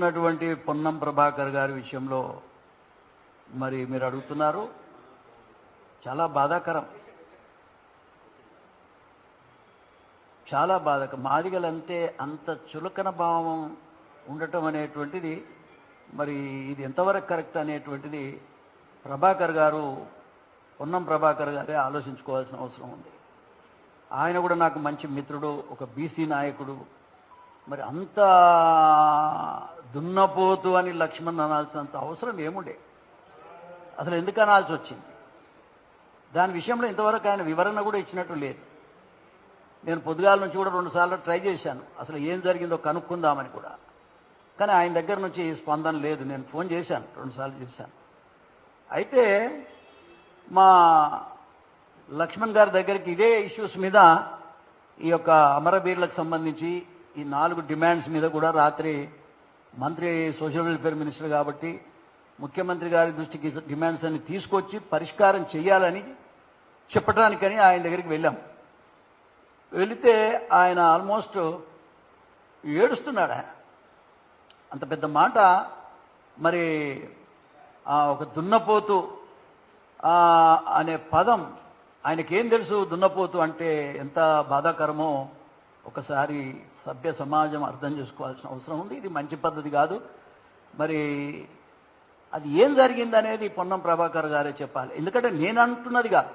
చేస్తున్నటువంటి పొన్నం ప్రభాకర్ గారి విషయంలో మరి మీరు అడుగుతున్నారు. చాలా బాధాకరం. చాలా బాధక మాదిగలంటే అంత చులకన భావం ఉండటం అనేటువంటిది మరి ఇది ఎంతవరకు కరెక్ట్ అనేటువంటిది ప్రభాకర్ గారు పొన్నం ప్రభాకర్ గారే ఆలోచించుకోవాల్సిన అవసరం ఉంది. ఆయన కూడా నాకు మంచి మిత్రుడు ఒక బీసీ నాయకుడు. మరి అంత దున్నపోతు అని లక్ష్మణ్ అనాల్సినంత అవసరం ఏముండే? అసలు ఎందుకు అనాల్సి వచ్చింది? దాని విషయంలో ఇంతవరకు ఆయన వివరణ కూడా ఇచ్చినట్టు లేదు. నేను పొద్దుగాల నుంచి కూడా రెండుసార్లు ట్రై చేశాను. అసలు ఏం జరిగిందో కనుక్కుందామని కూడా. కానీ ఆయన దగ్గర నుంచి స్పందన లేదు. నేను ఫోన్ చేశాను రెండుసార్లు చేశాను. అయితే మా లక్ష్మణ్ గారి దగ్గరికి ఇదే ఇష్యూస్ మీద ఈ యొక్క అమరవీరులకు సంబంధించి ఈ నాలుగు డిమాండ్స్ మీద కూడా రాత్రి మంత్రి సోషల్ వెల్ఫేర్ మినిస్టర్ కాబట్టి ముఖ్యమంత్రి గారి దృష్టికి డిమాండ్స్ అన్ని తీసుకొచ్చి పరిష్కారం చేయాలని చెప్పడానికని ఆయన దగ్గరికి వెళ్ళాం. వెళితే ఆయన ఆల్మోస్ట్ ఏడుస్తున్నాడు? ఆయన అంత పెద్ద మాట. మరి ఒక దున్నపోతు అనే పదం ఆయనకేం తెలుసు? దున్నపోతు అంటే ఎంత బాధాకరమో ఒకసారి సభ్య సమాజం అర్థం చేసుకోవాల్సిన అవసరం ఉంది. ఇది మంచి పద్ధతి కాదు. మరి అది ఏం జరిగింది అనేది పొన్నం ప్రభాకర్ గారే చెప్పాలి. ఎందుకంటే నేను అంటున్నది కాదు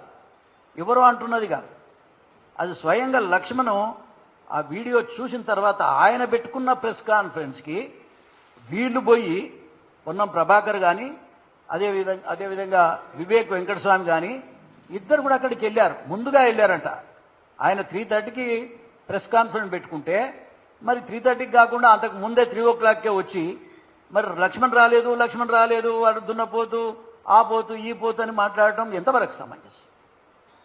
ఎవరో అంటున్నది కాదు అది స్వయంగా లక్ష్మణం ఆ వీడియో చూసిన తర్వాత ఆయన పెట్టుకున్న ప్రెస్ కాన్ఫరెన్స్కి వీళ్ళు పోయి పొన్నం ప్రభాకర్ కానీ అదేవిధంగా అదేవిధంగా వివేక్ వెంకటస్వామి కానీ ఇద్దరు కూడా అక్కడికి వెళ్ళారు. ముందుగా వెళ్ళారంట. ఆయన త్రీ థర్టీకి ప్రెస్ కాన్ఫరెన్స్ పెట్టుకుంటే మరి త్రీ థర్టీకి కాకుండా అంతకు ముందే త్రీ ఓ క్లాక్కే వచ్చి మరి లక్ష్మణ్ రాలేదు లక్ష్మణ్ రాలేదు వాడు దున్నపోతూ ఆ పోతూ ఈ పోతూ అని మాట్లాడటం ఎంతవరకు సమంజసం?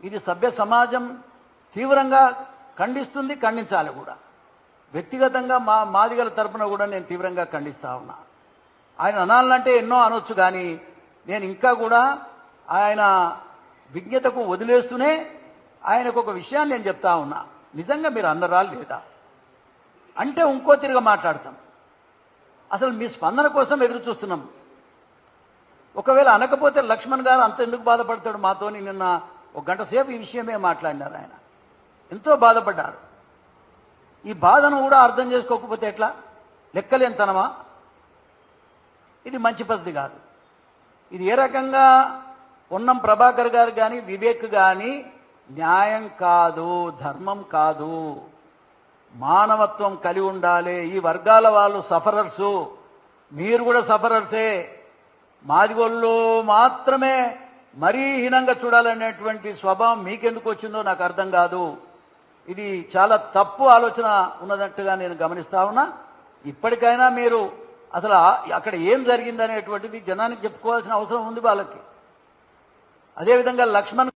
ఇది సభ్య సమాజం తీవ్రంగా ఖండిస్తుంది ఖండించాలి కూడా. వ్యక్తిగతంగా మా మాదిగల తరపున కూడా నేను తీవ్రంగా ఖండిస్తా ఉన్నా. ఆయన అనాలంటే ఎన్నో అనొచ్చు కానీ నేను ఇంకా కూడా ఆయన విజ్ఞతకు వదిలేస్తూనే ఆయనకు ఒక విషయాన్ని నేను చెప్తా ఉన్నా. నిజంగా మీరు అన్నరా లేదా? అంటే ఇంకో తిరిగి మాట్లాడతాం. అసలు మీ స్పందన కోసం ఎదురు చూస్తున్నాం. ఒకవేళ అనకపోతే లక్ష్మణ్ గారు అంత ఎందుకు బాధపడతాడు మాతోని నిన్న ఒక గంట సేపు ఈ విషయమే మాట్లాడినారు ఆయన. ఎంతో బాధపడ్డారు. ఈ బాధను కూడా అర్థం చేసుకోకపోతే ఎట్లా? లెక్కలేంతనమా ఇది మంచి పద్ధతి కాదు. ఇది ఏ రకంగా? ఉన్నం ప్రభాకర్ గారు కానీ వివేక్ కానీ న్యాయం కాదు ధర్మం కాదు. మానవత్వం కలిగి ఉండాలి. ఈ వర్గాల వాళ్ళు సఫరర్సు. మీరు కూడా సఫరర్సే. మాదిగోళ్ళు మాత్రమే మరీ హీనంగా చూడాలనేటువంటి స్వభావం మీకెందుకు వచ్చిందో నాకు అర్థం కాదు. ఇది చాలా తప్పు ఆలోచన ఉన్నదట్టుగా నేను గమనిస్తా ఉన్నా. ఇప్పటికైనా మీరు అసలు అక్కడ ఏం జరిగిందనేటువంటిది జనానికి చెప్పుకోవాల్సిన అవసరం ఉంది వాళ్ళకి. అదేవిధంగా లక్ష్మణ్